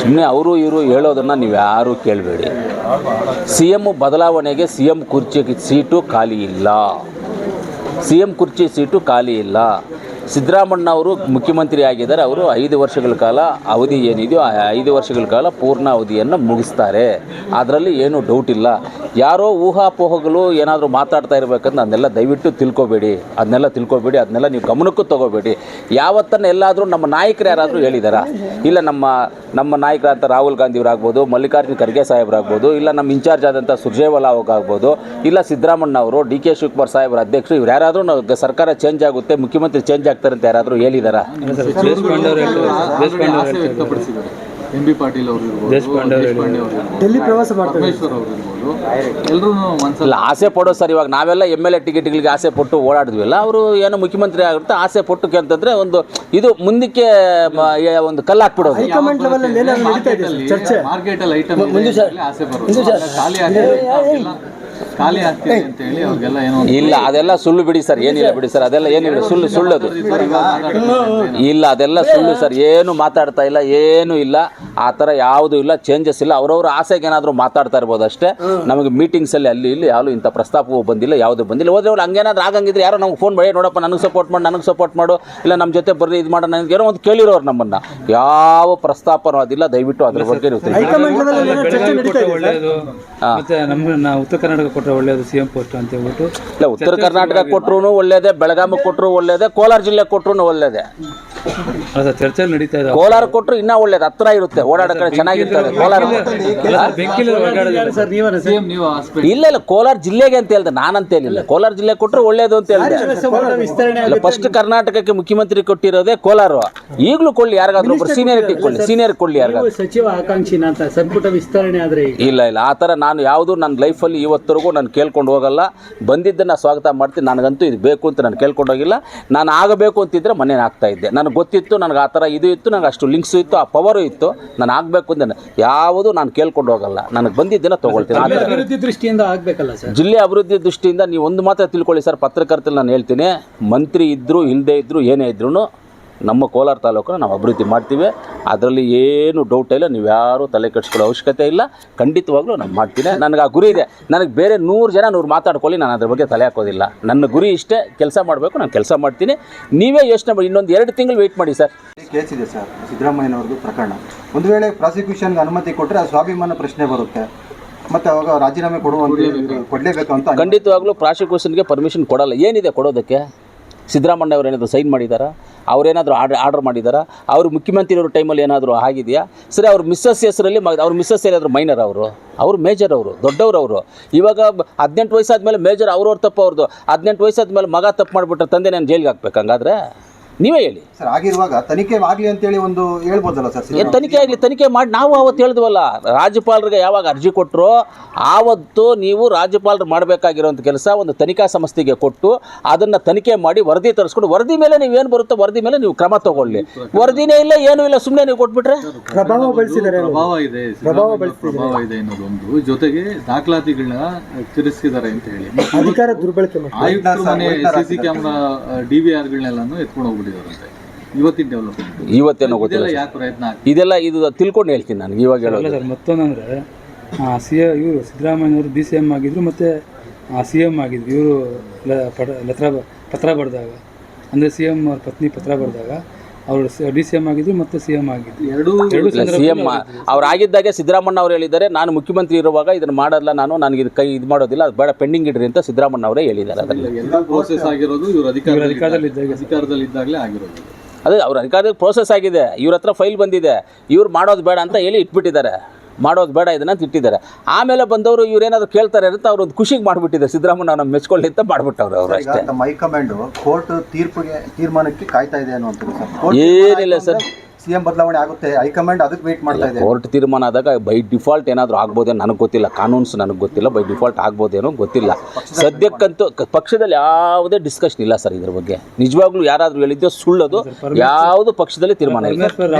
ಸುಮ್ಮನೆ ಅವರು, ಇವರು ಹೇಳೋದನ್ನು ನೀವು ಯಾರೂ ಕೇಳಬೇಡಿ. ಸಿ ಎಂ ಬದಲಾವಣೆಗೆ ಸಿ ಎಂ ಕುರ್ಚಿ ಸೀಟು ಖಾಲಿ ಇಲ್ಲ. ಸಿ ಎಂ ಕುರ್ಚಿ ಸೀಟು ಖಾಲಿ ಇಲ್ಲ. ಸಿದ್ದರಾಮಣ್ಣ ಅವರು ಮುಖ್ಯಮಂತ್ರಿ ಆಗಿದ್ದಾರೆ. ಅವರು ಐದು ವರ್ಷಗಳ ಕಾಲ ಅವಧಿ ಏನಿದೆಯೋ, ಆ ಐದು ವರ್ಷಗಳ ಕಾಲ ಪೂರ್ಣ ಅವಧಿಯನ್ನು ಮುಗಿಸ್ತಾರೆ. ಅದರಲ್ಲಿ ಏನೂ ಡೌಟ್ ಇಲ್ಲ. ಯಾರೋ ಊಹಾಪೋಹಗಳು ಏನಾದರೂ ಮಾತಾಡ್ತಾ ಇರಬೇಕಂದ್ರೆ ಅದನ್ನೆಲ್ಲ ದಯವಿಟ್ಟು ತಿಳ್ಕೊಬೇಡಿ. ಅದನ್ನೆಲ್ಲ ತಿಳ್ಕೊಬೇಡಿ, ಅದನ್ನೆಲ್ಲ ನೀವು ಗಮನಕ್ಕೂ ತಗೋಬೇಡಿ. ಯಾವತ್ತನ್ನ ಎಲ್ಲಾದರೂ ನಮ್ಮ ನಾಯಕರು ಯಾರಾದರೂ ಹೇಳಿದಾರಾ? ಇಲ್ಲ ನಮ್ಮ ನಮ್ಮ ನಾಯಕರಾದಂಥ ರಾಹುಲ್ ಗಾಂಧಿಯವರಾಗ್ಬೋದು, ಮಲ್ಲಿಕಾರ್ಜುನ ಖರ್ಗೆ ಸಾಹೇಬರಾಗ್ಬೋದು, ಇಲ್ಲ ನಮ್ಮ ಇನ್ಚಾರ್ಜ್ ಆದಂಥ ಸುರ್ಜೇವಾಲಾ ಆಗ್ಬೋದು ಇಲ್ಲ ಸಿದ್ದರಾಮಣ್ಣ ಅವರು, ಡಿ ಕೆ ಶಿವಕುಮಾರ್ ಸಾಹೇಬರ ಅಧ್ಯಕ್ಷರು, ಇವ್ರು ಯಾರಾದರೂ ನಾವು ಸರ್ಕಾರ ಚೇಂಜ್ ಆಗುತ್ತೆ, ಮುಖ್ಯಮಂತ್ರಿ ಚೇಂಜ್ ಆಗ್ತಾರೆ ಅಂತ ಯಾರಾದರೂ ಹೇಳಿದಾರಾ? ಎಂ ಬಿ ಪಾಟೀಲ್ ಅವರು ಇರ್ಬೋದು ದೇಶಪಾಂಡೆ ಅವರು ದೇಶಪಾಂಡೆ ಅವರು ಇರ್ಬೋದು ಡೆಲ್ಲಿ ಪ್ರವಾಸ ಮಾಡ್ತಾರೆ ಪರಮೇಶ್ವರ್ ಅವರು ಇರ್ಬೋದು ಎಲ್ಲರೂ ಇಲ್ಲ ಆಸೆ ಪಡೋ ಸರ್ ಇವಾಗ ನಾವೆಲ್ಲ ಎಂ ಎಲ್ ಎ ಟಿಕೆಟ್ಗಳಿಗೆ ಆಸೆ ಪಟ್ಟು ಓಡಾಡಿದ್ವಿಲ್ಲ ಅವರು ಏನೋ ಮುಖ್ಯಮಂತ್ರಿ ಆಗುತ್ತೆ ಆಸೆ ಪಟ್ಟು ಅಂತಂದ್ರೆ ಒಂದು ಇದು ಮುಂದಕ್ಕೆ ಮ- ಏ- ಒಂದು ಕಲ್ಲು ಹಾಕ್ಬಿಡೋದು. ಹೈಕಮಾಂಡ್ ಲೆವೆಲ್ ಅಲ್ಲಿ ಏನಾದ್ರು ನಡೀತಾ ಇದೆ ಸರ್ ಚರ್ಚೆ? ಮಾರ್ಕೆಟ್ ಅಲ್ಲಿ ಐಟಮ್ ಆಸೆ ಖಾಲಿ ಖಾಲಿ ಆಗ್ತಿದೆ ಅಂತ ಹೇಳಿ ಅವ್ರಿಗೆಲ್ಲ ಏನೋ ಇಲ್ಲ ಅದೆಲ್ಲ ಸುಳ್ಳು ಬಿಡಿ ಸರ್ ಏನಿಲ್ಲ ಬಿಡಿ ಸರ್ ಅದೆಲ್ಲ ಏನಿಲ್ಲ ಸುಳ್ಳು ಸುಳ್ಳದು. ಇಲ್ಲ ಅದೆಲ್ಲ ಸುಳ್ಳು ಸರ್ ಏನು ಮಾತಾಡ್ತಾ ಇಲ್ಲ ಏನು ಇಲ್ಲ. ಆ ಥರ ಯಾವುದು ಇಲ್ಲ ಚೇಂಜಸ್ ಇಲ್ಲ. ಅವ್ರವ್ರ ಆಸೆಗೆ ಏನಾದರೂ ಮಾತಾಡ್ತಾ ಇರ್ಬೋದು ಅಷ್ಟೇ. ನಮಗೆ ಮೀಟಿಂಗ್ಸಲ್ಲಿ ಅಲ್ಲಿ ಇಲ್ಲಿ ಯಾರು ಇಂಥ ಪ್ರಸ್ತಾಪವೂ ಬಂದಿಲ್ಲ ಯಾವುದು ಬಂದಿಲ್ಲ. ಹೋದ್ರೆ ಅವ್ರು ಹಂಗೇನಾದ್ರು ಆಗಂಗಿದ್ರೆ ಯಾರೋ ನಮ್ಗೆ ಫೋನ್ ಮಾಡಿ ನೋಡಪ್ಪ ನನಗೆ ಸಪೋರ್ಟ್ ಮಾಡಿ ನನಗೆ ಸಪೋರ್ಟ್ ಮಾಡು ಇಲ್ಲ ನಮ್ಮ ಜೊತೆ ಬರ್ರಿ ಇದು ಮಾಡೋ ನನಗೆ ಏನೋ ಒಂದು ಕೇಳಿರೋರು ನಮ್ಮನ್ನು. ಯಾವ ಪ್ರಸ್ತಾಪನೂ ಅದಿಲ್ಲ ದಯವಿಟ್ಟು ಅದ್ರ ಬಗ್ಗೆ ಇರುತ್ತೆ? ಒಳ್ಳೆಯದು ಮತ್ತೆ ನಮ್ಮ ನಾವು ಉತ್ತರ ಕರ್ನಾಟಕ ಕೊಟ್ಟರೆ ಒಳ್ಳೆಯದು ಸಿ ಎಂ ಪೋಸ್ಟ್ ಅಂತ ಹೇಳ್ಬಿಟ್ಟು. ಇಲ್ಲ ಉತ್ತರ ಕರ್ನಾಟಕ ಕೊಟ್ಟರು ಒಳ್ಳೇದೇ ಬೆಳಗಾವಿ ಕೊಟ್ಟರು ಒಳ್ಳೇದೇ ಕೋಲಾರ ಜಿಲ್ಲೆ ಕೊಟ್ಟರು ಒಳ್ಳೇದೇ. ಚರ್ಚೆಯಲ್ಲಿ ನಡೀತಾ ಇದೆ. ಕೋಲಾರ ಕೊಟ್ಟರು ಇನ್ನೂ ಒಳ್ಳೇದು ಹತ್ರ ಇರುತ್ತೆ ಓಡಾಡೋ ಕಡೆ ಚೆನ್ನಾಗಿರ್ತದೆ ಕೋಲಾರ. ಇಲ್ಲ ಇಲ್ಲ ಕೋಲಾರ ಜಿಲ್ಲೆಗೆ ಅಂತ ಹೇಳ್ದೆ ನಾನಂತ ಹೇಳಿಲ್ಲ ಕೋಲಾರ ಜಿಲ್ಲೆ ಕೊಟ್ಟರು ಒಳ್ಳೇದು ಅಂತ ಹೇಳಿದೆ. ಇಲ್ಲ ಫಸ್ಟ್ ಕರ್ನಾಟಕಕ್ಕೆ ಮುಖ್ಯಮಂತ್ರಿ ಕೊಟ್ಟಿರೋದೇ ಕೋಲಾರ. ಈಗಲೂ ಕೊಳ್ಳಿ ಯಾರಿಗಾದ್ರೂ ಒಬ್ಬರು ಸೀನಿಯರಿಟಿ ಕೊಳ್ಳಿ ಸೀನಿಯರ್ ಕೊಳ್ಳಿ ಯಾರಿಗಾದ್ರು. ಸಚಿವ ಆಕಾಂಕ್ಷಿನ ಅಂತ ಸಂಪುಟ ವಿಸ್ತರಣೆ ಆದ್ರೆ ಇಲ್ಲ ಇಲ್ಲ ಆ ಥರ ನಾನು ಯಾವುದು ನನ್ನ ಲೈಫಲ್ಲಿ ಇವತ್ತರೆಗೂ ನಾನು ಕೇಳ್ಕೊಂಡು ಹೋಗಲ್ಲ. ಬಂದಿದ್ದನ್ನು ಸ್ವಾಗತ ಮಾಡ್ತೀನಿ ನನಗಂತೂ ಇದು ಬೇಕು ಅಂತ ನಾನು ಕೇಳ್ಕೊಂಡೋಗಿಲ್ಲ ನಾನು ಆಗಬೇಕು ಅಂತಿದ್ರೆ ಮನೇನ ಆಗ್ತಾ ಇದ್ದೆ. ನನಗೆ ಗೊತ್ತಿತ್ತು ನನಗೆ ಆ ಥರ ಇದು ಇತ್ತು ನನಗೆ ಅಷ್ಟು ಲಿಂಕ್ಸು ಇತ್ತು ಆ ಪವರು ಇತ್ತು ನಾನು ಆಗಬೇಕು ಅಂತ ಯಾವುದು ನಾನು ಕೇಳ್ಕೊಂಡು ಹೋಗಲ್ಲ. ನನಗೆ ಬಂದಿದ್ದನ್ನು ತೊಗೊಳ್ತೀನಿ. ಆ ಥರ ಅಭಿವೃದ್ಧಿ ದೃಷ್ಟಿಯಿಂದ ಆಗಬೇಕಲ್ಲ ಸರ್? ಜಿಲ್ಲೆ ಅಭಿವೃದ್ಧಿ ದೃಷ್ಟಿಯಿಂದ ನೀವು ಒಂದು ಮಾತ್ರ ತಿಳ್ಕೊಳ್ಳಿ ಸರ್ ಪತ್ರಕರ್ತರು ನಾನು ಹೇಳ್ತೀನಿ ಮಂತ್ರಿ ಇದ್ದರು ಇಲ್ಲದೇ ಇದ್ದರು ಏನೇ ಇದ್ರೂ ನಮ್ಮ ಕೋಲಾರ ತಾಲೂಕನ್ನು ನಾವು ಅಭಿವೃದ್ಧಿ ಮಾಡ್ತೀವಿ. ಅದರಲ್ಲಿ ಏನು ಡೌಟ್ ಇಲ್ಲ ನೀವು ಯಾರೂ ತಲೆ ಕೆಡಿಸ್ಕೊಳ್ಳೋ ಅವಶ್ಯಕತೆ ಇಲ್ಲ. ಖಂಡಿತವಾಗ್ಲೂ ನಾನು ಮಾಡ್ತೀನಿ. ನನಗೆ ಆ ಗುರಿ ಇದೆ. ನನಗೆ ಬೇರೆ ನೂರು ಜನ ನೂರು ಮಾತಾಡ್ಕೊಳ್ಳಿ ನಾನು ಅದ್ರ ಬಗ್ಗೆ ತಲೆ ಹಾಕೋದಿಲ್ಲ. ನನ್ನ ಗುರಿ ಇಷ್ಟೇ ಕೆಲಸ ಮಾಡಬೇಕು ನಾನು ಕೆಲಸ ಮಾಡ್ತೀನಿ. ನೀವೇ ಯೋಚನೆ ಮಾಡಿ ಇನ್ನೊಂದು ಎರಡು ತಿಂಗಳು ವೆಯ್ಟ್ ಮಾಡಿ ಸರ್. ಕೇಸ್ ಇದೆ ಸರ್ ಸಿದ್ದರಾಮಯ್ಯನವ್ರದ್ದು ಪ್ರಕರಣ. ಒಂದು ವೇಳೆ ಪ್ರಾಸಿಕ್ಯೂಷನ್ಗೆ ಅನುಮತಿ ಕೊಟ್ಟರೆ ಆ ಸ್ವಾಭಿಮಾನ ಪ್ರಶ್ನೆ ಬರುತ್ತೆ. ಮತ್ತೆ ಅವಾಗ ರಾಜೀನಾಮೆ ಕೊಡುವಂತ ಕೊಡಲೇಬೇಕು ಅಂತ ಖಂಡಿತವಾಗ್ಲೂ ಪ್ರಾಸಿಕ್ಯೂಷನ್ಗೆ ಪರ್ಮಿಷನ್ ಕೊಡಲ್ಲ. ಏನಿದೆ ಕೊಡೋದಕ್ಕೆ? ಸಿದ್ದರಾಮಣ್ಣ ಅವ್ರು ಏನಾದರೂ ಸೈನ್ ಮಾಡಿದ್ದಾರಾ ಅವರೇನಾದರೂ ಆರ್ಡರ್ ಆರ್ಡರ್ ಮಾಡಿದ್ದಾರಾ ಅವರು ಮುಖ್ಯಮಂತ್ರಿ ಟೈಮಲ್ಲಿ ಏನಾದರೂ ಆಗಿದೆಯಾ? ಸರಿ, ಅವ್ರ ಮಿಸ್ಸಸ್ ಹೆಸರಲ್ಲಿ ಅವ್ರ ಮಿಸ್ಸಸ್ ಏನಾದರೂ ಮೈನರ್ ಅವರು? ಅವರು ಮೇಜರ್ ಅವರು, ದೊಡ್ಡವರು ಅವರು? ಇವಾಗ ಹದಿನೆಂಟು ವಯಸ್ಸಾದ ಮೇಲೆ ಮೇಜರ್ ಅವ್ರವ್ರ ತಪ್ಪು ಅವ್ರದ್ದು ಹದಿನೆಂಟು ವಯಸ್ಸಾದ್ಮೇಲೆ ಮಗ ತಪ್ಪು ಮಾಡಿಬಿಟ್ರೆ ತಂದೆ ನಾನು ಜೈಲಿಗೆ ಹಾಕ್ಬೇಕು ಹಂಗಾದ್ರೆ ನೀವೇ ಹೇಳಿ. ಸರ್ ಆಗಿರುವಾಗ ತನಿಖೆ ಆಗಲಿ ಅಂತೇಳಿ ಒಂದು ಹೇಳ್ಬೋದಲ್ಲ ಸರ್ ಏನು ತನಿಖೆ ಆಗಲಿ ತನಿಖೆ ಮಾಡಿ ನಾವು ಅವತ್ತು ಹೇಳಿದ್ವಲ್ಲ ರಾಜ್ಯಪಾಲರಿಗೆ ಯಾವಾಗ ಅರ್ಜಿ ಕೊಟ್ಟರು ಆವತ್ತು ನೀವು ರಾಜ್ಯಪಾಲರು ಮಾಡಬೇಕಾಗಿರೋಂಥ ಕೆಲಸ ಒಂದು ತನಿಖಾ ಸಂಸ್ಥೆಗೆ ಕೊಟ್ಟು ಅದನ್ನು ತನಿಖೆ ಮಾಡಿ ವರದಿ ತರಿಸ್ಕೊಂಡು ವರದಿ ಮೇಲೆ ನೀವೇನು ಬರುತ್ತೋ ವರದಿ ಮೇಲೆ ನೀವು ಕ್ರಮ ತಗೊಳ್ಳಿ. ವರದಿನೇ ಇಲ್ಲ ಏನೂ ಇಲ್ಲ ಸುಮ್ಮನೆ ನೀವು ಕೊಟ್ಬಿಟ್ರೆ? ಪ್ರಭಾವ ಬಳಸಿದ್ದಾರೆ ಪ್ರಭಾವ ಇದೆ ಸಿದ್ದರಾಮಯ್ಯ ಪ್ರಭಾವ ಇದೆ ಅನ್ನೋದೊಂದು ಜೊತೆಗೆ ದಾಖಲಾತಿಗಳನ್ನ ತಿರ್ಗಿಸಿದ್ದಾರೆ ಅಂತ ಹೇಳಿ. ಅಧಿಕಾರ ದುರ್ಬಳಕೆ ಮಾಡಿ ಆಯುಕ್ತರು ಮನೆ C C camera D V ಆರ್ಗಳನ್ನೆಲ್ಲಾನು ಎತ್ಕೊಂಡು ಇವತ್ತಿನ ಡೆವಲಪ್ಮೆಂಟ್ ಇವತ್ತೇನೋ ಗೊತ್ತಿಲ್ಲ ಇದೆಲ್ಲ ಯಾಕೆ ಪ್ರಯತ್ನ ಆಗ್ತಿದೆ ಇದೆಲ್ಲ ಇದು ತಿಳ್ಕೊಂಡು ಹೇಳ್ತೀನಿ ನನಗೆ ಇವಾಗ ಅಲ್ಲ ಹೇಳೋದು. ಸರ್ ಮತ್ತೊಂದಂದ್ರೆ ಸಿ ಇವರು ಸಿದ್ದರಾಮಯ್ಯನವರು ಡಿ ಸಿ ಎಂ ಆಗಿದ್ರು ಮತ್ತು ಸಿ ಎಂ ಆಗಿದ್ರು ಇವರು ಲತ್ರ ಪತ್ರ ಬರೆದಾಗ ಅಂದರೆ ಸಿ ಎಂ ಅವ್ರ ಪತ್ನಿ ಪತ್ರ ಬರೆದಾಗ ಅವರು ಡಿ ಸಿ ಎಂ ಆಗಿದ್ರು ಮತ್ತು ಸಿ ಆಗಿದ್ರು. ಎರಡೂ ಸಿ ಎಂ ಅವ್ರು ಆಗಿದ್ದಾಗೆ ಸಿದ್ದರಾಮಣ್ಣ ಅವರು ಹೇಳಿದ್ದಾರೆ ನಾನು ಮುಖ್ಯಮಂತ್ರಿ ಇರುವಾಗ ಇದನ್ನು ಮಾಡಲ್ಲ ನಾನು ನನಗೆ ಇದು ಕೈ ಇದು ಮಾಡೋದಿಲ್ಲ ಅದು ಬೇಡ ಪೆಂಡಿಂಗ್ ಇಡ್ರಿ ಅಂತ ಸಿದ್ದರಾಮಣ್ಣ ಅವರೇ ಹೇಳಿದ್ದಾರೆ ಅದರಲ್ಲಿ. ಎಲ್ಲ ಪ್ರೋಸೆಸ್ ಆಗಿರೋದು ಇವರು ಅಧಿಕಾರದಲ್ಲಿ ಅಧಿಕಾರದಲ್ಲಿದ್ದಾಗ. ಅಧಿಕಾರದಲ್ಲಿ ಇದ್ದಾಗಲೇ ಆಗಿರೋದು. ಅದೇ ಅವ್ರ ಅಧಿಕಾರದ ಪ್ರೋಸೆಸ್ ಆಗಿದೆ ಇವ್ರ ಹತ್ರ ಫೈಲ್ ಬಂದಿದೆ ಇವ್ರು ಮಾಡೋದು ಬೇಡ ಅಂತ ಹೇಳಿ ಇಟ್ಬಿಟ್ಟಿದ್ದಾರೆ. ಮಾಡೋದು ಬೇಡ ಇದನ್ನ ತಿಟ್ಟಿದ್ದಾರೆ ಇಟ್ಟಿದ್ದಾರೆ. ಆಮೇಲೆ ಬಂದವರು ಇವ್ರೇನಾದ್ರು ಕೇಳ್ತಾರೆ ಅಂತ ಅವ್ರು ಒಂದು ಖುಷಿಗೆ ಮಾಡಿಬಿಟ್ಟಿದ್ದಾರೆ. ಸಿದ್ದರಾಮಣ್ಣ ನಮ್ಮ ಮೆಚ್ಕೊಳ್ಳಿ ಅಂತ ಮಾಡ್ಬಿಟ್ಟವ್ರು ಅವರು ಅಷ್ಟೇ. ಮೈ ಹೈಕಮಾಂಡ್ ಕೋರ್ಟ್ ತೀರ್ಪಿಗೆ ತೀರ್ಮಾನಕ್ಕೆ ಕಾಯ್ತಾ ಇದೆ ಅನ್ನುವಂಥದ್ದು ಸರ್. ಏನಿಲ್ಲ ಸರ್. ಸಿಎಂ ಬದಲಾವಣೆ ಆಗುತ್ತೆ ಹೈಕಮಾಂಡ್ ಅದಕ್ಕೆ ವೇಟ್ ಮಾಡ್ತಾ ಇದೆ. ಕೋರ್ಟ್ ತೀರ್ಮಾನ ಆದಾಗ ಬೈ ಡಿಫಾಲ್ಟ್ ಏನಾದರೂ ಆಗ್ಬೋದೇನೋ ನನಗೆ ಗೊತ್ತಿಲ್ಲ ಕಾನೂನ್ಸ್ ನನಗೆ ಗೊತ್ತಿಲ್ಲ ಬೈ ಡಿಫಾಲ್ಟ್ ಆಗ್ಬೋದೇನೋ ಗೊತ್ತಿಲ್ಲ. ಸದ್ಯಕ್ಕಂತೂ ಪಕ್ಷದಲ್ಲಿ ಯಾವುದೇ ಡಿಸ್ಕಷನ್ ಇಲ್ಲ ಸರ್ ಇದ್ರ ಬಗ್ಗೆ. ನಿಜವಾಗ್ಲೂ ಯಾರಾದರೂ ಹೇಳಿದ್ದೆ ಸುಳ್ಳದು ಯಾವುದು ಪಕ್ಷದಲ್ಲಿ ತೀರ್ಮಾನ ಇಲ್ಲ.